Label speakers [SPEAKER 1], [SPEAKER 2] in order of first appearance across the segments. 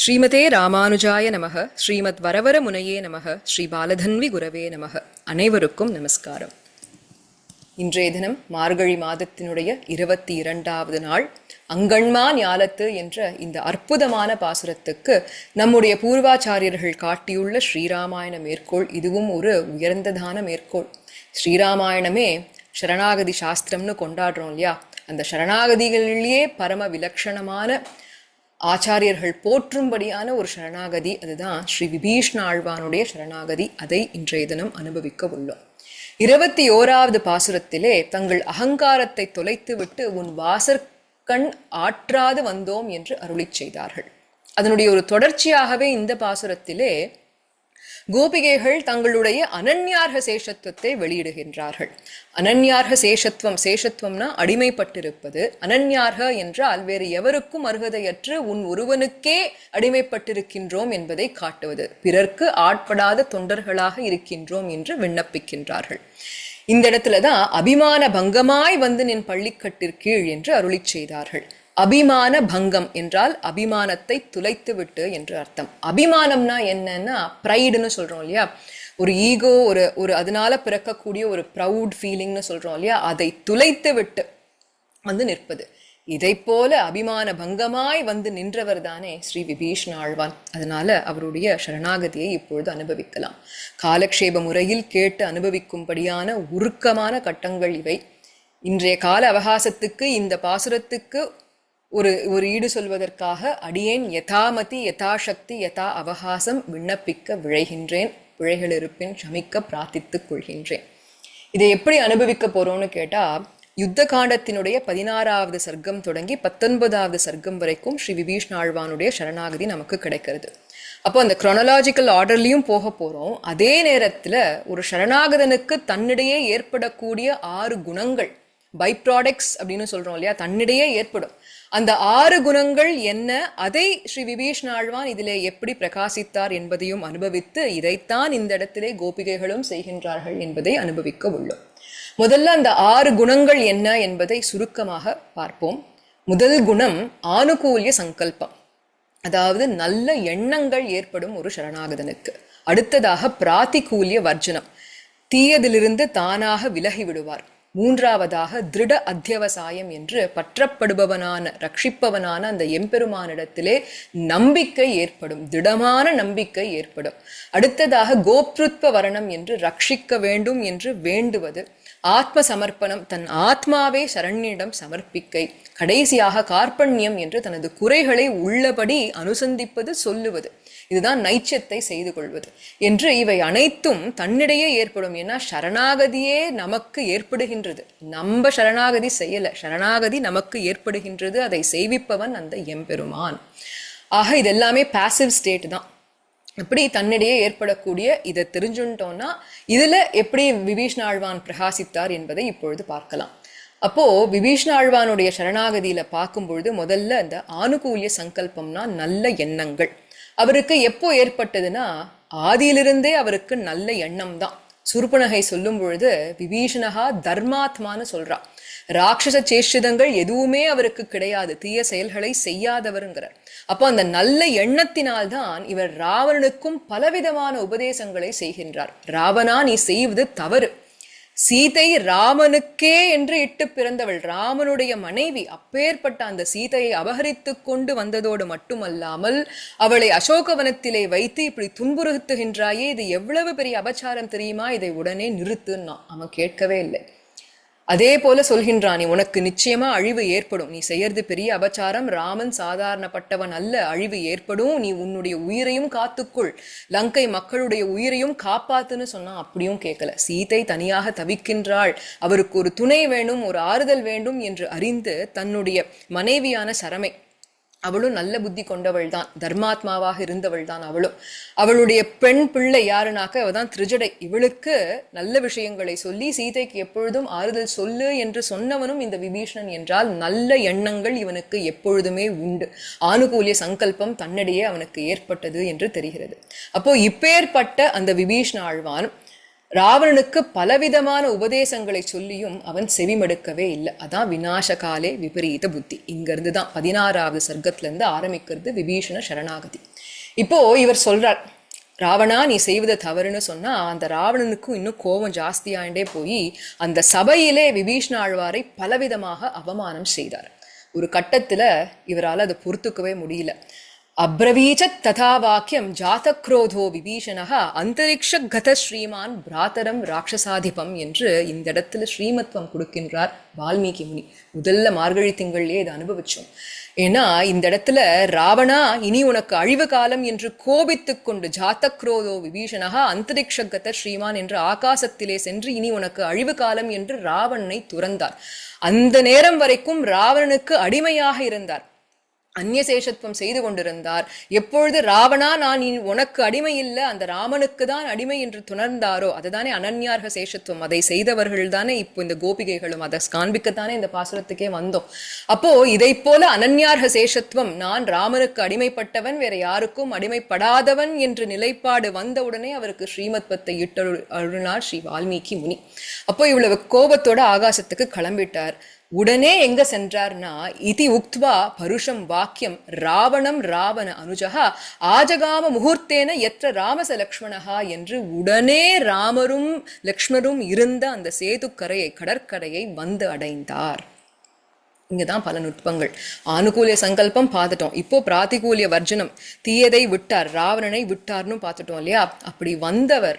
[SPEAKER 1] ஸ்ரீமதே ராமானுஜாய நமக ஸ்ரீமத் வரவர முனையே நமக ஸ்ரீ பாலதன்வி குரவே நமக. அனைவருக்கும் நமஸ்காரம். இன்றைய தினம் மார்கழி மாதத்தினுடைய இருபத்தி இரண்டாவது நாள். அங்கண்மா ஞாலத்து என்ற இந்த அற்புதமான பாசுரத்துக்கு நம்முடைய பூர்வாச்சாரியர்கள் காட்டியுள்ள ஸ்ரீராமாயண மேற்கோள் இதுவும் ஒரு உயர்ந்ததான மேற்கோள். ஸ்ரீராமாயணமே சரணாகதி சாஸ்திரம்னு கொண்டாடுறோம் இல்லையா? அந்த சரணாகதிகளிலேயே பரம விலக்ஷணமான ஆச்சாரியர்கள் போற்றும்படியான ஒரு சரணாகதி அதுதான் ஸ்ரீ விபீஷ்ண ஆழ்வானுடைய சரணாகதி. அதை இன்றைய தினம் அனுபவிக்க உள்ளோம். இருபத்தி ஓராவது பாசுரத்திலே தங்கள் அகங்காரத்தை தொலைத்துவிட்டு உன் வாசற்கண் ஆற்றாது வந்தோம் என்று அருளிச் செய்தார்கள். அதனுடைய ஒரு தொடர்ச்சியாகவே இந்த பாசுரத்திலே கோபிகைகள் தங்களுடைய அனன்யார்க சேஷத்துவத்தை வெளியிடுகின்றார்கள். அனன்யார்க சேஷத்துவம் சேஷத்துவம்னா அடிமைப்பட்டிருப்பது. அனன்யார்க என்றால் வேறு எவருக்கும் அருகதையற்று உன் ஒருவனுக்கே அடிமைப்பட்டிருக்கின்றோம் என்பதை காட்டுவது. பிறர்க்கு ஆட்படாத தொண்டர்களாக இருக்கின்றோம் என்று விண்ணப்பிக்கின்றார்கள். இந்த இடத்துல தான் அபிமான பங்கமாய் வந்து நின் பள்ளிக்கட்டிற்கீழ் என்று அருளிச் செய்தார்கள். அபிமான பங்கம் என்றால் அபிமானத்தை துளைத்துவிட்டு என்று அர்த்தம். அபிமானம்னா என்னன்னா ப்ரைடுன்னு சொல்றோம் இல்லையா? ஒரு ஈகோ ஒரு ஒரு அதனால பிறக்கக்கூடிய ஒரு ப்ரவுட் ஃபீலிங்னு சொல்றோம் இல்லையா? அதை துளைத்து விட்டு வந்து நிற்பது. இதை போல அபிமான பங்கமாய் வந்து நின்றவர் தானே ஸ்ரீ விபீஷ்ண ஆழ்வான். அதனால அவருடைய சரணாகதியை இப்பொழுது அனுபவிக்கலாம். காலக்ஷேப முறையில் கேட்டு அனுபவிக்கும்படியான உருக்கமான கட்டங்கள் இவை. இன்றைய கால அவகாசத்துக்கு இந்த பாசுரத்துக்கு ஒரு ஒரு ஈடு சொல்வதற்காக அடியேன் யதாமதி யதாசக்தி யதா அவகாசம் விண்ணப்பிக்க விழைகின்றேன் பிழைகள் இருப்பின் ஷமிக்க பிரார்த்தித்துக் கொள்கின்றேன். இதை எப்படி அனுபவிக்க போறோம்னு கேட்டா யுத்த காண்டத்தினுடைய பதினாறாவது சர்க்கம் தொடங்கி பத்தொன்பதாவது சர்க்கம் வரைக்கும் ஸ்ரீ விபீஷ்ணாழ்வானுடைய சரணாகதி நமக்கு கிடைக்கிறது. அப்போ அந்த குரோனலாஜிக்கல் ஆர்டர்லையும் போக போகிறோம் அதே நேரத்தில் ஒரு சரணாகதனுக்கு தன்னிடையே ஏற்படக்கூடிய ஆறு குணங்கள் பை ப்ராடக்ட்ஸ் அப்படின்னு சொல்கிறோம் இல்லையா? தன்னிடையே ஏற்படும். அந்த ஆறு குணங்கள் என்ன? அதை ஸ்ரீ விபீஷ்ண ஆழ்வான் இதிலே எப்படி பிரகாசித்தார் என்பதையும் அனுபவித்து இதைத்தான் இந்த இடத்திலே கோபிகைகளும் செய்கின்றார்கள் என்பதை அனுபவிக்க உள்ளோம். முதல்ல அந்த ஆறு குணங்கள் என்ன என்பதை சுருக்கமாக பார்ப்போம். முதல் குணம் ஆனுகூல்ய சங்கல்பம். அதாவது நல்ல எண்ணங்கள் ஏற்படும் ஒரு சரணாகதனுக்கு. அடுத்ததாக பிராத்திகூல்ய வர்ஜனம். தீயதிலிருந்து தானாக விலகி விடுவார். மூன்றாவதாக திருட அத்தியவசாயம் என்று பற்றப்படுபவனான ரட்சிப்பவனான அந்த எம்பெருமானிடத்திலே நம்பிக்கை ஏற்படும் திடமான நம்பிக்கை ஏற்படும். அடுத்ததாக கோப்ருத்வ வரணம் என்று ரட்சிக்க வேண்டும் என்று வேண்டுவது ஆத்ம சமர்ப்பணம் தன் ஆத்மாவே சரண்யிடம் சமர்ப்பிக்கை கடைசியாக கார்பண்யம் என்று தனது குறைகளை உள்ளபடி அனுசந்திப்பது சொல்லுவது. இதுதான் நைச்சத்தை செய்து கொள்வது என்று இவை அனைத்தும் தன்னிடையே ஏற்படும். ஏன்னா சரணாகதியே நமக்கு ஏற்படுகின்றது. நம்ம சரணாகதி செய்யல. சரணாகதி நமக்கு ஏற்படுகின்றது. அதை செய்விப்பவன் அந்த எம்பெருமான். ஆக இதெல்லாமே பாசிவ் ஸ்டேட் தான். எப்படி தன்னிடையே ஏற்படக்கூடிய இதை தெரிஞ்சுட்டோம்னா இதில் எப்படி விபீஷ்ண ஆழ்வான் பிரகாசித்தார் என்பதை இப்பொழுது பார்க்கலாம். அப்போது விபீஷ்ண ஆழ்வானுடைய சரணாகதியில் பார்க்கும் பொழுது முதல்ல அந்த ஆனுகூலிய சங்கல்பம்னா நல்ல எண்ணங்கள். அவருக்கு எப்போ ஏற்பட்டதுன்னா ஆதியிலிருந்தே அவருக்கு நல்ல எண்ணம் தான் சுருப்பனகை சொல்லும் பொழுது விபீஷணகா தர்மாத்மான்னு சொல்றா. ராட்சச சேஷிதங்கள் எதுவுமே அவருக்கு கிடையாது. தீய செயல்களை செய்யாதவருங்கிறார். அப்போ அந்த நல்ல எண்ணத்தினால்தான் இவர் ராவணனுக்கும் பலவிதமான உபதேசங்களை செய்கின்றார். ராவணா நீ செய்வது தவறு. சீதை ராமனுக்கே என்று இட்டு பிறந்தவள். ராமனுடைய மனைவி அப்பேற்பட்ட அந்த சீதையை அபகரித்து கொண்டு வந்ததோடு மட்டுமல்லாமல் அவளை அசோகவனத்திலே வைத்து இப்படி துன்புறுத்துகின்றாயே இது எவ்வளவு பெரிய அபச்சாரம் தெரியுமா? இதை உடனே நிறுத்துன்னா அவன் கேட்கவே இல்லை. அதே போல சொல்கின்றான் நீ உனக்கு நிச்சயமா அழிவு ஏற்படும். நீ செய்யறது பெரிய அபச்சாரம். ராமன் சாதாரணப்பட்டவன் அல்ல. அழிவு ஏற்படும். நீ உன்னுடைய உயிரையும் காத்துக்குள். லங்கை மக்களுடைய உயிரையும் காப்பாத்துன்னு சொன்னா அப்படியும் கேட்கல. சீதை தனியாக தவிக்கின்றாள். அவருக்கு ஒரு துணை வேணும் ஒரு ஆறுதல் வேண்டும் என்று அறிந்து தன்னுடைய மனைவியான சரமை அவளும் நல்ல புத்தி கொண்டவள் தான் தர்மாத்மாவாக இருந்தவள் தான் அவளும். அவளுடைய பெண் பிள்ளை யாருனாக்க அவள் தான் திருஜடை. இவளுக்கு நல்ல விஷயங்களை சொல்லி சீதைக்கு எப்பொழுதும் ஆறுதல் சொல்லு என்று சொன்னவனும் இந்த விபீஷணன் என்றால் நல்ல எண்ணங்கள் இவனுக்கு எப்பொழுதுமே உண்டு. ஆனுகூலிய சங்கல்பம் தன்னிடையே அவனுக்கு ஏற்பட்டது என்று தெரிகிறது. அப்போ இப்பேற்பட்ட அந்த விபீஷ்ண ஆழ்வான் ராவணனுக்கு பலவிதமான உபதேசங்களை சொல்லியும் அவன் செவிமடுக்கவே இல்லை. அதான் வினாசகாலே விபரீத புத்தி. இங்கிருந்து தான் பதினாறாவது சர்க்கத்துல இருந்து ஆரம்பிக்கிறது விபீஷண சரணாகதி. இப்போ இவர் சொல்றார் ராவணா நீ செய்வது தவறுன்னு சொன்னா அந்த ராவணனுக்கும் இன்னும் கோபம் ஜாஸ்தியாயிண்டே போய் அந்த சபையிலே விபீஷ்ண ஆழ்வாரை பலவிதமாக அவமானம் செய்தார். ஒரு கட்டத்துல இவரால் அதை பொறுத்துக்கவே முடியல. அப்ரவீச்சத் ததா வாக்கியம் ஜாதக்ரோதோ விபீஷணக அந்தரிக்ஷ கத ஸ்ரீமான் பிராத்தரம் ராட்சசாதிபம் என்று இந்த இடத்துல ஸ்ரீமத்வம் கொடுக்கின்றார் வால்மீகி முனி. முதல்ல மார்கழி திங்கள்லேயே இதை அனுபவிச்சோம். ஏன்னா இந்த இடத்துல ராவணா இனி உனக்கு அழிவு காலம் என்று கோபித்துக் கொண்டு ஜாத்தக்ரோதோ அந்தரிக்ஷ அந்தரிக்ஷகத ஸ்ரீமான் என்று ஆகாசத்திலே சென்று இனி உனக்கு அழிவு காலம் என்று ராவணனை துறந்தார். அந்த நேரம் வரைக்கும் ராவணனுக்கு அடிமையாக இருந்தார். அந்நியசேஷத்துவம் செய்து கொண்டிருந்தார். எப்பொழுது ராவணா நான் இனி உனக்கு அடிமை இல்லை அந்த ராமனுக்கு தான் அடிமை என்று துணர்ந்தாரோ அதுதானே அனன்யார்க சேஷத்துவம். அதை செய்தவர்கள் தானே இப்போ இந்த கோபிகைகளும் அதை காண்பிக்கத்தானே இந்த பாசுரத்துக்கே வந்தோம். அப்போ இதை போல அனன்யார்க சேஷத்துவம் நான் ராமனுக்கு அடிமைப்பட்டவன் வேற யாருக்கும் அடிமைப்படாதவன் என்று நிலைப்பாடு வந்தவுடனே அவருக்கு ஸ்ரீமத்வத்தை இட்டு அருணார் ஸ்ரீ வால்மீகி முனி. அப்போ இவ்வளவு கோபத்தோட ஆகாசத்துக்கு கிளம்பிட்டார். உடனே எங்க சென்றார்னா இதி உக்த்வா பருஷம் வாக்கியம் ராவணம் ராவண அனுஜகா ஆஜகாம முகூர்த்தேன எத்த ராமச லக்ஷ்மணஹா என்று உடனே ராமரும் லக்ஷ்மரும் இருந்த அந்த சேதுக்கரையை கடற்கரையை வந்து அடைந்தார். இங்கதான் பல நுட்பங்கள். ஆனுகூலிய சங்கல்பம் பார்த்துட்டோம். இப்போ பிராத்திகூலிய வர்ஜனம் தீயதை விட்டார் ராவணனை விட்டார்னு பார்த்துட்டோம் இல்லையா? அப்படி வந்தவர்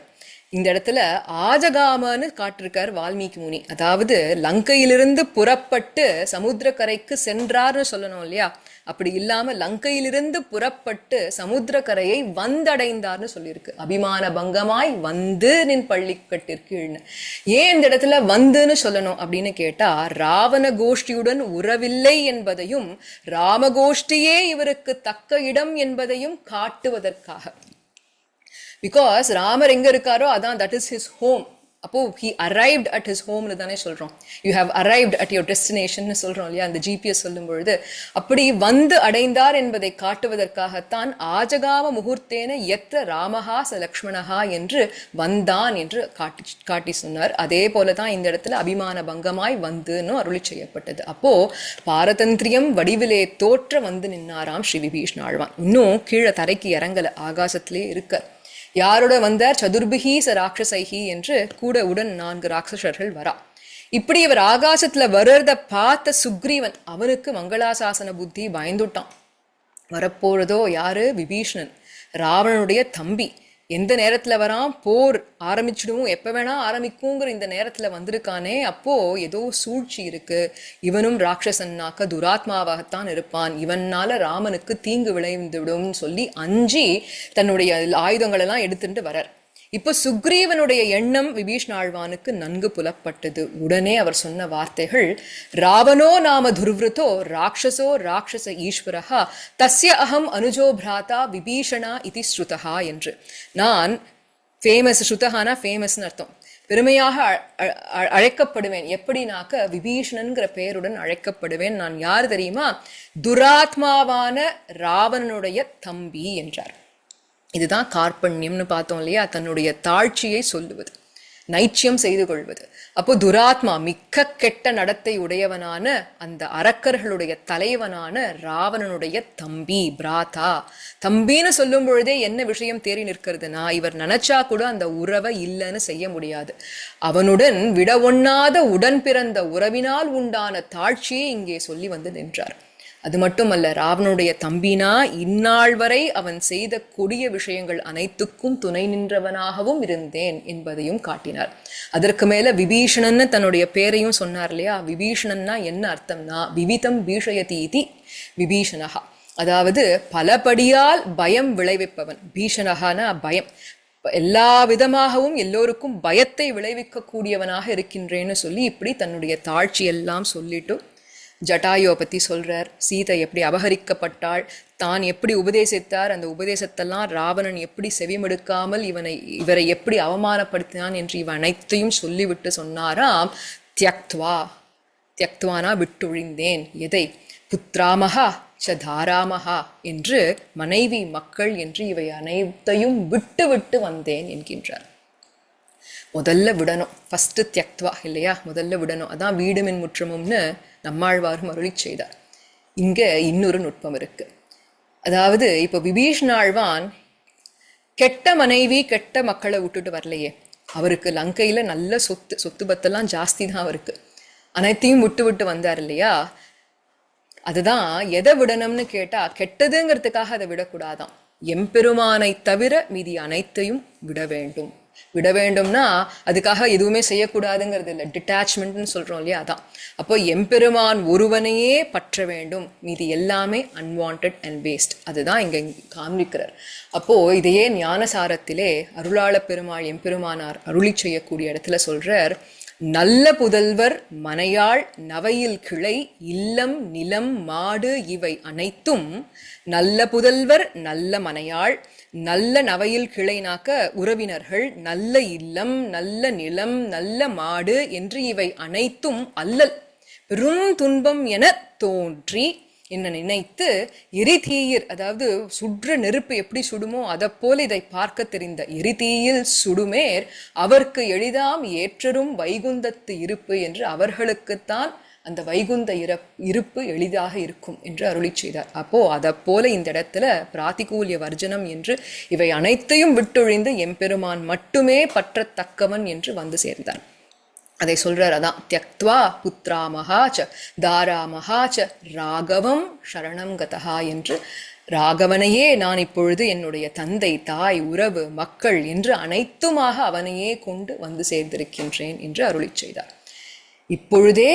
[SPEAKER 1] இந்த இடத்துல ஆஜகாமன்னு காட்டிருக்கார் வால்மீகி முனி. அதாவது லங்கையிலிருந்து புறப்பட்டு சமுத்திரக்கரைக்கு சென்றார்னு சொல்லணும் இல்லையா? அப்படி இல்லாம லங்கையிலிருந்து புறப்பட்டு சமுத்திரக்கரையை வந்தடைந்தார்னு சொல்லியிருக்கு. அபிமான பங்கமாய் வந்து நின் கட்டிற்கீழ்னு ஏன் இந்த இடத்துல வந்துன்னு சொல்லணும் அப்படின்னு கேட்டா ராவண கோஷ்டியுடன் உறவில்லை என்பதையும் ராமகோஷ்டியே இவருக்கு தக்க இடம் என்பதையும் காட்டுவதற்காக. பிகாஸ் ராமர் எங்கே இருக்காரோ அதான் தட் இஸ் ஹிஸ் ஹோம் அப்போ ஹி அரைவ்ட் அட் ஹிஸ் ஹோம்னு தானே சொல்கிறோம் you have arrived at your destination சொல்கிறோம் இல்லையா? அந்த ஜிபிஎஸ் சொல்லும் பொழுது அப்படி வந்து அடைந்தார் என்பதை காட்டுவதற்காகத்தான் ஆஜகாம முகூர்த்தேன எத்த ராமஹா ச லக்ஷ்மணஹா என்று வந்தான் என்று காட்டி காட்டி சொன்னார். அதே போல தான் இந்த இடத்துல அபிமான பங்கமாய் வந்துன்னு அருளி செய்யப்பட்டது. அப்போ பாரதந்திரியம் வடிவிலே தோற்ற வந்து நின்னாராம் ஸ்ரீ விபீஷ்ணாழ்வான் இன்னும் கீழே தரைக்கு இறங்கலை ஆகாசத்திலே இருக்க. யாரோட வந்தார்? சதுர்பிகி ச ராட்சசைஹி என்று கூட உடன் நான்கு ராட்சசர்கள் வரா. இப்படி இவர் ஆகாசத்துல வர்றத பார்த்த சுக்ரீவன் அவனுக்கு மங்களாசாசன புத்தி பயந்துட்டான். வரப்போறதோ யாரு? விபீஷ்ணன். ராவணனுடைய தம்பி. எந்த நேரத்தில் வரான்? போர் ஆரம்பிச்சிடும்? எப்போ வேணா ஆரம்பிக்குங்கிற இந்த நேரத்தில் வந்திருக்கானே? அப்போது ஏதோ சூழ்ச்சி இருக்குது இவனும் ராட்சசன்னாக்க துராத்மாவாகத்தான் இருப்பான். இவனால் ராமனுக்கு தீங்கு விளைந்து விடும்னு சொல்லி அஞ்சி தன்னுடைய ஆயுதங்களெல்லாம் எடுத்துட்டு வரார். இப்போ சுக்ரீவனுடைய எண்ணம் விபீஷ்ணாழ்வானுக்கு நன்கு புலப்பட்டது. உடனே அவர் சொன்ன வார்த்தைகள் ராவணோ நாம துர்விருத்தோ ராட்சசோ ராட்சச ஈஸ்வரஹா தஸ்ய அகம் அனுஜோ பிராதா விபீஷணா இதி ஸ்ருதஹா என்று. நான் ஃபேமஸ் ஸ்ருதஹானா ஃபேமஸ்னு அர்த்தம். பெருமையாக அ- அ- அழைக்கப்படுவேன். எப்படினாக்க விபீஷணன்கிற பெயருடன் அழைக்கப்படுவேன். நான் யார் தெரியுமா? துராத்மாவான ராவணனுடைய தம்பி என்றார். இதுதான் கார்பண்யம்னு பார்த்தோம் இல்லையா? தன்னுடைய தாழ்ச்சியை சொல்லுவது நைச்சியம் செய்து கொள்வது. அப்போ துராத்மா மிக்க கெட்ட நடத்தை உடையவனான அந்த அரக்கர்களுடைய தலைவனான ராவணனுடைய தம்பி பிராதா தம்பின்னு சொல்லும் பொழுதே என்ன விஷயம் தேறி நிற்கிறதுனா இவர் நினைச்சா கூட அந்த உறவை இல்லைன்னு செய்ய முடியாது. அவனுடன் விட ஒண்ணாத உடன் பிறந்த உறவினால் உண்டான தாழ்ச்சியை இங்கே சொல்லி வந்து நின்றார். அது மட்டுமல்ல ராவனுடைய தம்பினா இந்நாள் வரை அவன் செய்த கொடிய விஷயங்கள் அனைத்துக்கும் துணை நின்றவனாகவும் இருந்தேன் என்பதையும் காட்டினார். அதற்கு மேல விபீஷணன்னு தன்னுடைய பேரையும் சொன்னார் இல்லையா? விபீஷணன்னா என்ன அர்த்தம்னா விவிதம் பீஷயதி இதி அதாவது பலபடியால் பயம் விளைவிப்பவன். பீஷணகான பயம். எல்லா விதமாகவும் எல்லோருக்கும் பயத்தை விளைவிக்கக்கூடியவனாக இருக்கின்றேன்னு சொல்லி இப்படி தன்னுடைய தாழ்ச்சி எல்லாம் சொல்லிட்டு ஜட்டாயுவை பற்றி சொல்கிறார் சீதை எப்படி அபகரிக்கப்பட்டாள்? தான் எப்படி உபதேசித்தார்? அந்த உபதேசத்தெல்லாம் ராவணன் எப்படி செவிமடுக்காமல் இவனை இவரை எப்படி அவமானப்படுத்தினான் என்று இவன் அனைத்தையும் சொல்லிவிட்டு சொன்னாராம். தியக்த்வா தியக்துவானா விட்டொழிந்தேன். எதை? புத்ராமகா ச தாராமகா என்று மனைவி மக்கள் என்று இவை அனைத்தையும் விட்டு விட்டு வந்தேன் என்கின்றார். முதல்ல விடணும். ஃபஸ்ட்டு தியக்த்வா இல்லையா? முதல்ல விடணும். அதான் வீடுமின் முற்றமும்னு நம்மாழ்வாரும் அருளி செய்தார். இங்கே இன்னொரு நுட்பம் இருக்கு. அதாவது இப்போ விபீஷ்ணாழ்வான் கெட்ட மனைவி கெட்ட மக்களை விட்டுட்டு வரலையே. அவருக்கு லங்கையில நல்ல சொத்து சொத்து பத்தெல்லாம் ஜாஸ்தி தான் அவருக்கு. அனைத்தையும் விட்டு விட்டு வந்தார் இல்லையா? அதுதான் எதை விடணும்னு கேட்டால் கெட்டதுங்கிறதுக்காக அதை விடக்கூடாதாம் எம்பெருமானை தவிர மீதி அனைத்தையும் விட வேண்டும். விட வேண்டும்னா அதுக்காக எதுவுமே செய்யக்கூடாதுங்கிறது இல்லை. டிட்டாச்மெண்ட்னு சொல்றோம் இல்லையா? அதான். அப்போ எம்பெருமான் ஒருவனையே பற்ற வேண்டும். மீதி எல்லாமே அன்வான்ட் அண்ட் வேஸ்ட் அதுதான் இங்க காண்பிக்கிறார். அப்போ இதையே ஞானசாரத்திலே அருளாள பெருமாள் எம்பெருமானார் அருளி செய்யக்கூடிய இடத்துல சொல்றார் நல்ல புதல்வர் மனையாள் நவையில் கிளை இல்லம் நிலம் மாடு இவை அனைத்தும் நல்ல புதல்வர் நல்ல மனையாள் நல்ல நவையில் கிளைனாக்க உறவினர்கள் நல்ல இல்லம் நல்ல நிலம் நல்ல மாடு என்று இவை அனைத்தும் அல்லல். பெரும் துன்பம் என தோன்றி என்ன நினைத்து எரிதீயிர் அதாவது சுற்ற நெருப்பு எப்படி சுடுமோ அதை போல் இதை பார்க்க தெரிந்த எரிதீயில் சுடுமேர் அவர்க்கு எளிதாம் ஏற்றரும் வைகுந்தத்து இருப்பு என்று அவர்களுக்குத்தான் அந்த வைகுந்த இறப் இருப்பு எளிதாக இருக்கும் என்று அருளி செய்தார். அப்போது அதை போல இந்த இடத்துல பிராத்திகூல்ய வர்ஜனம் என்று இவை அனைத்தையும் விட்டொழிந்து எம்பெருமான் மட்டுமே பற்றத்தக்கவன் என்று வந்து சேர்ந்தார். அதை சொல்கிறார் அதான் தியக்துவா புத்ரா மகாச்ச தாரா மகாச்ச ராகவம் சரணம் கதஹா என்று ராகவனையே நான் இப்பொழுது என்னுடைய தந்தை தாய் உறவு மக்கள் என்று அனைத்துமாக அவனையே கொண்டு வந்து சேர்ந்திருக்கின்றேன் என்று அருளி செய்தார். இப்பொழுதே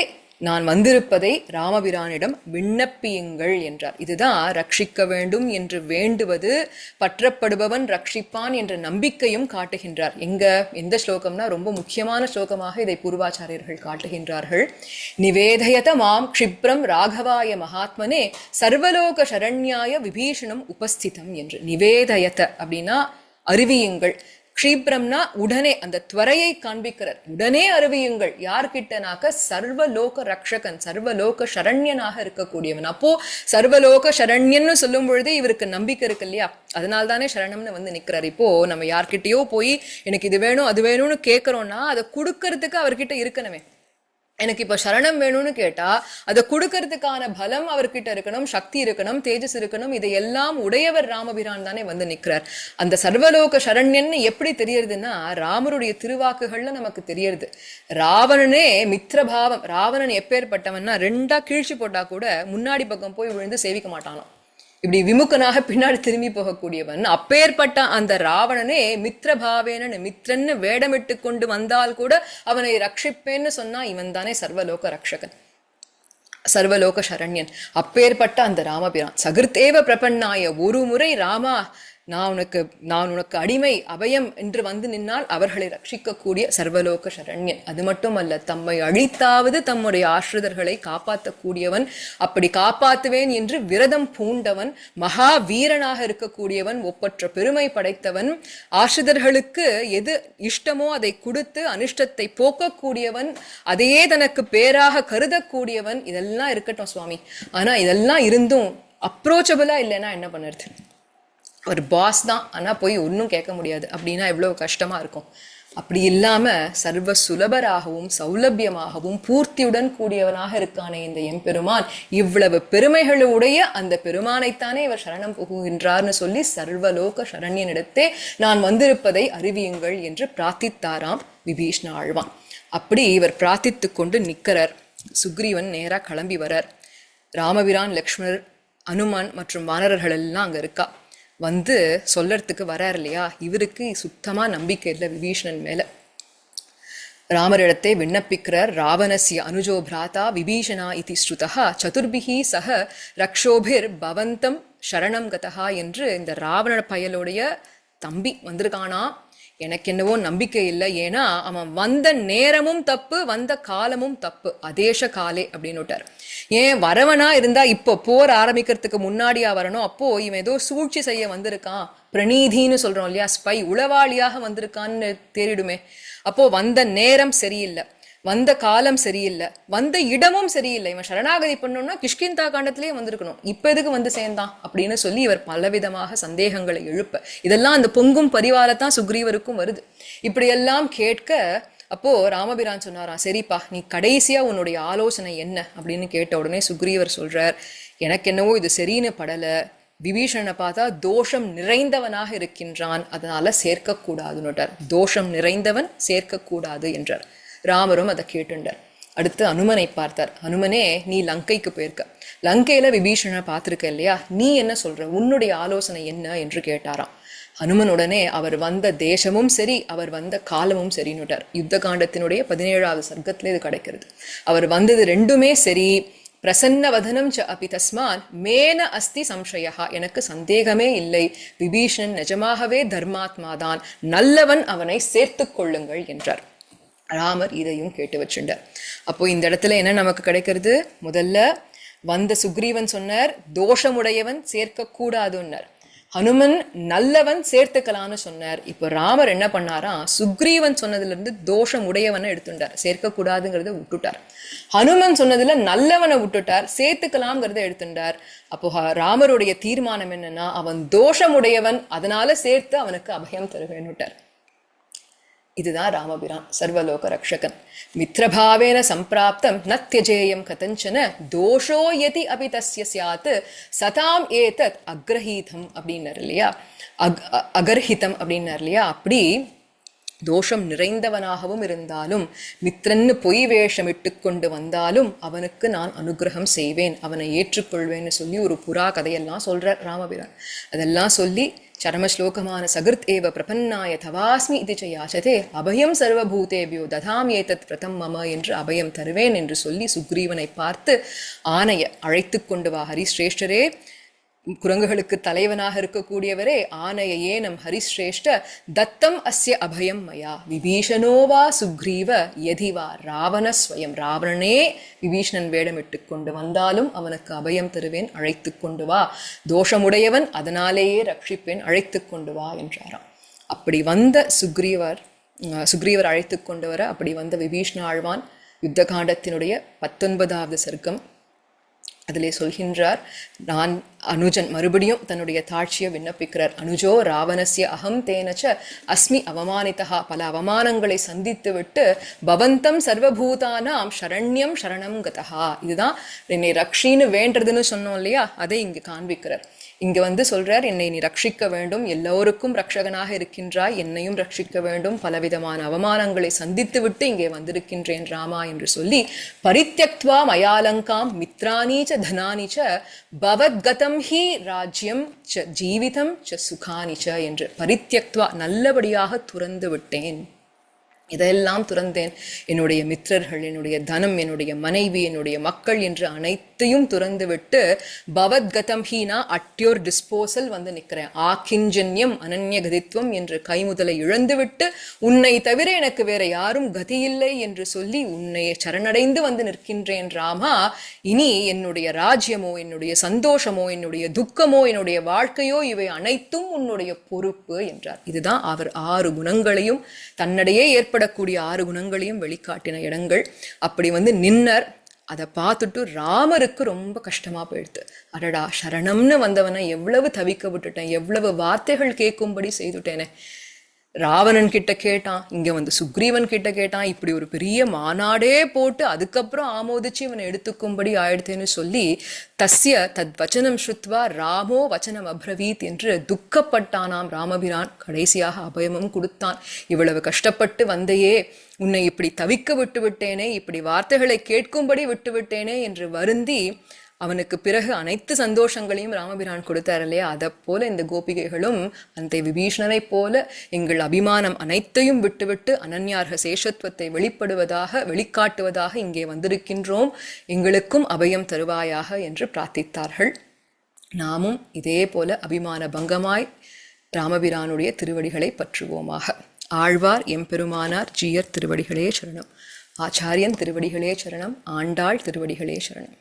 [SPEAKER 1] நான் வந்திருப்பதை ராமபிரானிடம் விண்ணப்பியுங்கள் என்றார். இதுதான் ரட்சிக்க வேண்டும் என்று வேண்டுவது பற்றப்படுபவன் ரட்சிப்பான் என்ற நம்பிக்கையும் காட்டுகின்றார். எங்க எந்த ஸ்லோகம்னா ரொம்ப முக்கியமான ஸ்லோகமாக இதை பூர்வாச்சாரியர்கள் காட்டுகின்றார்கள். நிவேதயத மாம் க்ஷிப்ரம் ராகவாய மகாத்மனே சர்வலோக சரண்யாய விபீஷணம் உபஸ்திதம் என்று. நிவேதயத அப்படின்னா அறிவியுங்கள். க்ஷீப்ரம்னா உடனே அந்த துவரையை காண்பிக்கிறார். உடனே அறிவியுங்கள். யார்கிட்டனாக்க சர்வலோக ரக்ஷகன் சர்வலோக சரண்யனாக இருக்கக்கூடியவன். அப்போ சர்வலோக சரண்யன்னு சொல்லும் பொழுதே இவருக்கு நம்பிக்கை இருக்கு இல்லையா? அதனால தானே சரணம்னு வந்து நிற்கிறார் இப்போ நம்ம யார்கிட்டயோ போய் எனக்கு இது வேணும் அது வேணும்னு கேட்கறோம்னா அதை கொடுக்கறதுக்கு அவர்கிட்ட இருக்கணுமே. எனக்கு இப்போ சரணம் வேணும்னு கேட்டால் அதை கொடுக்கறதுக்கான பலம் அவர்கிட்ட இருக்கணும் சக்தி இருக்கணும் தேஜஸ் இருக்கணும் இதையெல்லாம் உடையவர் ராமபிரான் தானே வந்து நிற்கிறார் அந்த சர்வலோக சரண்யன்னு எப்படி தெரியறதுன்னா ராமருடைய திருவாக்குகள்ல நமக்கு தெரியறது. ராவணனே மித்ரபாவம் ராவணன் எப்பேற்பட்டவன்னா ரெண்டா கீழ்ச்சி போட்டா கூட முன்னாடி பக்கம் போய் விழுந்து சேவிக்க மாட்டானாம். இப்படி விமுகனாக பின்னாடி திரும்பி போகக்கூடியவன் அப்பேற்பட்ட அந்த ராவணனே மித்ரபாவேனன் மித்ரன்னு வேடமிட்டு கொண்டு வந்தால் கூட அவனை ரட்சிப்பேன்னு சொன்னா இவன் தானே சர்வலோக ரக்ஷகன் சர்வலோக சரண்யன். அப்பேற்பட்ட அந்த ராமபிரான் சகிருத்தேவ பிரபன்னாய ஒரு முறை ராமா நான் உனக்கு நான் உனக்கு அடிமை அபயம் என்று வந்து நின்னால் அவர்களை ரட்சிக்கக்கூடிய சர்வலோக சரண்யன். அது மட்டுமல்ல தம்மை அழித்தாவது தம்முடைய ஆசிரிதர்களை காப்பாற்றக்கூடியவன் அப்படி காப்பாற்றுவேன் என்று விரதம் பூண்டவன் மகா வீரனாக இருக்கக்கூடியவன் ஒப்பற்ற பெருமை படைத்தவன் ஆசிரிதர்களுக்கு எது இஷ்டமோ அதை கொடுத்து அனிஷ்டத்தை போக்கக்கூடியவன் அதையே தனக்கு பேராக கருதக்கூடியவன் இதெல்லாம் இருக்கட்டும் சுவாமி. ஆனா இதெல்லாம் இருந்தும் அப்ரோச்சபிளா இல்லைன்னா என்ன பண்ணுறது? ஒரு பாஸ் தான் ஆனால் போய் ஒன்றும் கேட்க முடியாது. அப்படின்னா எவ்வளோ கஷ்டமாக இருக்கும். அப்படி இல்லாமல் சர்வ சுலபராகவும் சௌலபியமாகவும் பூர்த்தியுடன் கூடியவனாக இருக்கானே இந்த எம்பெருமான். இவ்வளவு பெருமைகளுடைய அந்த பெருமானைத்தானே இவர் சரணம் புகுகின்றார்னு சொல்லி சர்வலோக சரண்யனிடத்தே நான் வந்திருப்பதை அறிவியுங்கள் என்று பிரார்த்தித்தாராம் விபீஷ்ண ஆழ்வான் அப்படி இவர் பிரார்த்தித்து கொண்டு நிற்கிறார் சுக்ரீவன் நேராக கிளம்பி வரார். ராமபிரான் லக்ஷ்மணர் அனுமான் மற்றும் வானரர்கள் எல்லாம் அங்கே இருக்கா. வந்து சொல்லறதுக்கு வரார் இல்லையா? இவருக்கு சுத்தமாக நம்பிக்கை இல்லை விபீஷணன் மேலே. ராமரிடத்தை விண்ணப்பிக்கிறார் ராவணசிய அனுஜோ பிராதா விபீஷணா இது ஸ்ருதா சதுர்பிகி சக ரக்ஷோபிர் பவந்தம் சரணம் கதா என்று இந்த ராவண பயலுடைய தம்பி வந்திருக்கானா? எனக்கு என்னவோ நம்பிக்கை இல்லை. ஏன்னா அவன் வந்த நேரமும் தப்பு வந்த காலமும் தப்பு. அதேஷ காலே அப்படின்னுட்டார் ஏன் வரவனா இருந்தா இப்போ போர் ஆரம்பிக்கிறதுக்கு முன்னாடியா வரணும் அப்போ இவன் ஏதோ சூழ்ச்சி செய்ய வந்திருக்கான். பிரணீதின்னு சொல்றோம் இல்லையா? ஸ்பை உளவாளியாக வந்திருக்கான்னு தேறிடுமே. அப்போ வந்த நேரம் சரியில்லை. வந்த காலம் சரியில்லை. வந்த இடமும் சரியில்லை. இவன் சரணாகதி பண்ணணும்னா கிஷ்கிந்தா காண்டத்திலேயே வந்திருக்கணும். இப்ப எதுக்கு வந்து சேர்ந்தான்? அப்படின்னு சொல்லி இவர் பலவிதமாக சந்தேகங்களை எழுப்ப. இதெல்லாம் அந்த பொங்கும் பரிவாரத்தான் சுக்ரீவருக்கும் வருது. இப்படியெல்லாம் கேட்க அப்போ ராமபிரான் சொன்னாராம் சரிப்பா நீ கடைசியா உன்னுடைய ஆலோசனை என்ன? அப்படின்னு கேட்ட உடனே சுக்ரீவர் சொல்றார் எனக்கு என்னவோ இது சரின்னு படல. விபீஷனை பார்த்தா தோஷம் நிறைந்தவனாக இருக்கின்றான். அதனால சேர்க்கக்கூடாதுன்னுட்டார். தோஷம் நிறைந்தவன் சேர்க்கக்கூடாது என்றார். ராமரும் அதை கேட்டுண்டார். அடுத்து அனுமனை பார்த்தார். அனுமனே நீ லங்கைக்கு போயிருக்க. லங்கையில விபீஷணை பார்த்துருக்க இல்லையா? நீ என்ன சொல்ற? உன்னுடைய ஆலோசனை என்ன? என்று கேட்டாராம். ஹனுமனுடனே அவர் வந்த தேசமும் சரி அவர் வந்த காலமும் சரின்னுட்டார். யுத்த காண்டத்தினுடைய பதினேழாவது சர்க்கத்தில் இது கிடைக்கிறது. அவர் வந்தது ரெண்டுமே சரி. பிரசன்னவதனம் ச அபி தஸ்மான் மேன அஸ்தி சம்சயா எனக்கு சந்தேகமே இல்லை. விபீஷணன் நிஜமாகவே தர்மாத்மாதான். நல்லவன் அவனை சேர்த்துக் கொள்ளுங்கள் என்றார். ராமர் இதையும் கேட்டு வச்சுட்டார் அப்போ இந்த இடத்துல என்ன நமக்கு கிடைக்கிறது? முதல்ல வந்த சுக்ரீவன் சொன்னார் தோஷமுடையவன் சேர்க்கக்கூடாதுன்னார். ஹனுமன் நல்லவன் சேர்த்துக்கலான்னு சொன்னார். இப்போ ராமர் என்ன பண்ணாராம் சுக்ரீவன் சொன்னதுல இருந்து தோஷம் உடையவனை எடுத்துட்டார் சேர்க்கக்கூடாதுங்கிறத விட்டுட்டார். ஹனுமன் சொன்னதுல நல்லவனை விட்டுட்டார். சேர்த்துக்கலாம்ங்கிறத எடுத்துட்டார் அப்போ ராமருடைய தீர்மானம் என்னன்னா அவன் தோஷமுடையவன் அதனால சேர்த்து அவனுக்கு அபயம் தருவேன்னுட்டார். இதுதான் ராமபிரான் சர்வலோக ரக்ஷகன். மித்ரபாவேன சம்பிராப்தம் ந தியஜேயம் கதஞ்சன தோஷோ எதி அபி தஸ்ய சாத் சதாம் ஏதத் அக்ரஹீதம் அப்படின்னார் இல்லையா அக் அகர்ஹிதம் அப்படின்னார் இல்லையா அப்படி தோஷம் நிறைந்தவனாகவும் இருந்தாலும் மித்ரன்னு பொய் வேஷமிட்டு கொண்டு வந்தாலும் அவனுக்கு நான் அனுகிரகம் செய்வேன் அவனை ஏற்றுக்கொள்வேன்னு சொல்லி ஒரு புறா கதையெல்லாம் சொல்கிறார் ராமபிரான் அதெல்லாம் சொல்லி சரமஸ்லோகமான சகிருத் ஏவ பிரபன்னாய தவாஸ்மி இது ச யாச்சதே அபயம் சர்வபூதேபியோ ததாம் ஏதத் பிரதம் மம என்று அபயம் தருவேன் என்று சொல்லி சுக்ரீவனை பார்த்து ஆணைய அழைத்து கொண்டு வா ஹரிஸ்ரேஷ்டரே! குரங்குகளுக்கு தலைவனாக இருக்கக்கூடியவரே ஆனைய ஏனம் ஹரிஸ்ரேஷ்ட தத்தம் அஸ்ய அபயம் மயா விபீஷணோவா சுக்ரீவ எதிவா ராவண ஸ்வயம். ராவணனே விபீஷணன் வேடமிட்டு கொண்டு வந்தாலும் அவனுக்கு அபயம் தருவேன் அழைத்து கொண்டு வா. தோஷமுடையவன் அதனாலேயே ரட்சிப்பேன் அழைத்து கொண்டு வா என்றாராம். அப்படி வந்த சுக்ரீவர் சுக்ரீவர் அழைத்து கொண்டு வர அப்படி வந்த விபீஷ்ண ஆழ்வான் யுத்த காண்டத்தினுடைய பத்தொன்பதாவது சர்க்கம் அதிலே சொல்கின்றார் நான் அனுஜன் மறுபடியும் தன்னுடைய தாட்சியை விண்ணப்பிக்கிறார். அனுஜோ ராவணசிய அகம் தேனச்ச அஸ்மி அவமானிதா பல அவமானங்களை சந்தித்து விட்டு பவந்தம் சர்வபூதானாம் சரண்யம் சரணம் கதா இதுதான் என்னை ரக்ஷின்னு வேண்டதுன்னு சொன்னோம் இல்லையா? அதை இங்கு காண்பிக்கிறார். இங்க வந்து சொல்றார் என்னை நீ ரட்சிக்க வேண்டும். எல்லோருக்கும் ரட்சகனாக இருக்கின்றாய். என்னையும் ரட்சிக்க வேண்டும். பலவிதமான அவமானங்களை சந்தித்து விட்டு இங்கே வந்திருக்கின்றேன் ராமா என்று சொல்லி பரித்தியக்துவா மயாலங்காம் மித்ராணி ச தனானி ச பவத்கதம் ஹி ராஜ்யம் ச ஜீவிதம் ச சுகானி ச என்று பரித்தியக்துவா நல்லபடியாக துறந்து விட்டேன். இதெல்லாம் துறந்தேன். என்னுடைய மித்திரர்கள் என்னுடைய தனம் என்னுடைய மனைவி என்னுடைய மக்கள் என்று அனைத்தையும் துறந்துவிட்டு பவத்கதம் ஹீனா அட்யோர் டிஸ்போசல் வந்து நிற்கிறேன். ஆக்கிஞ்சன்யம் அனன்யகதித்வம் என்று கைமுதலை இழந்துவிட்டு உன்னை தவிர எனக்கு வேற யாரும் கதியில்லை என்று சொல்லி உன்னை சரணடைந்து வந்து நிற்கின்றேன் ராமா. இனி என்னுடைய ராஜ்யமோ என்னுடைய சந்தோஷமோ என்னுடைய துக்கமோ என்னுடைய வாழ்க்கையோ இவை அனைத்தும் உன்னுடைய பொறுப்பு என்றார். இதுதான் அவர் ஆறு குணங்களையும் தன்னிடையே ஏற்படக்கூடிய ஆறு குணங்களையும் வெளிக்காட்டின இடங்கள். அப்படி வந்து நின்னர். அதை பார்த்துட்டு ராமருக்கு ரொம்ப கஷ்டமா போயிடுது. அடடா சரணம்னு வந்தவனை எவ்வளவு தவிக்க விட்டுட்டேன் எவ்வளவு வார்த்தைகள் கேட்கும்படி செய்துட்டேனே. ராவணன் கிட்ட கேட்டான் இங்க வந்து சுக்ரீவன் கிட்ட கேட்டான் இப்படி ஒரு பெரிய மாநாடே போட்டு அதுக்கப்புறம் ஆமோதிச்சு இவனை எடுத்துக்கும்படி ஆயிடுத்தேன்னு சொல்லி தஸ்ய தத் வச்சனம் ஸ்ருத்வா ராமோ வச்சனம் அப்ரவீத் என்று துக்கப்பட்டானாம் ராமபிரான். கடைசியாக அபயமும் கொடுத்தான். இவ்வளவு கஷ்டப்பட்டு வந்தையே உன்னை இப்படி தவிக்க விட்டு விட்டேனே இப்படி வார்த்தைகளை கேட்கும்படி விட்டு விட்டேனே என்று வருந்தி அவனுக்கு பிறகு அனைத்து சந்தோஷங்களையும் ராமபிரான் கொடுத்தார் இல்லையா? அதை போல இந்த கோபிகைகளும் அந்த விபீஷணனைப் போல எங்கள் அபிமானம் அனைத்தையும் விட்டுவிட்டு அனன்யார்க சேஷத்துவத்தை வெளிப்படுவதாக வெளிக்காட்டுவதாக இங்கே வந்திருக்கின்றோம். எங்களுக்கும் அபயம் தருவாயாக என்று பிரார்த்தித்தார்கள். நாமும் இதே போல அபிமான பங்கமாய் ராமபிரானுடைய திருவடிகளை பற்றுவோமாக. ஆழ்வார் எம்பெருமானார் ஜீயர் திருவடிகளே சரணம். ஆச்சாரியன் திருவடிகளே சரணம். ஆண்டாள் திருவடிகளே சரணம்.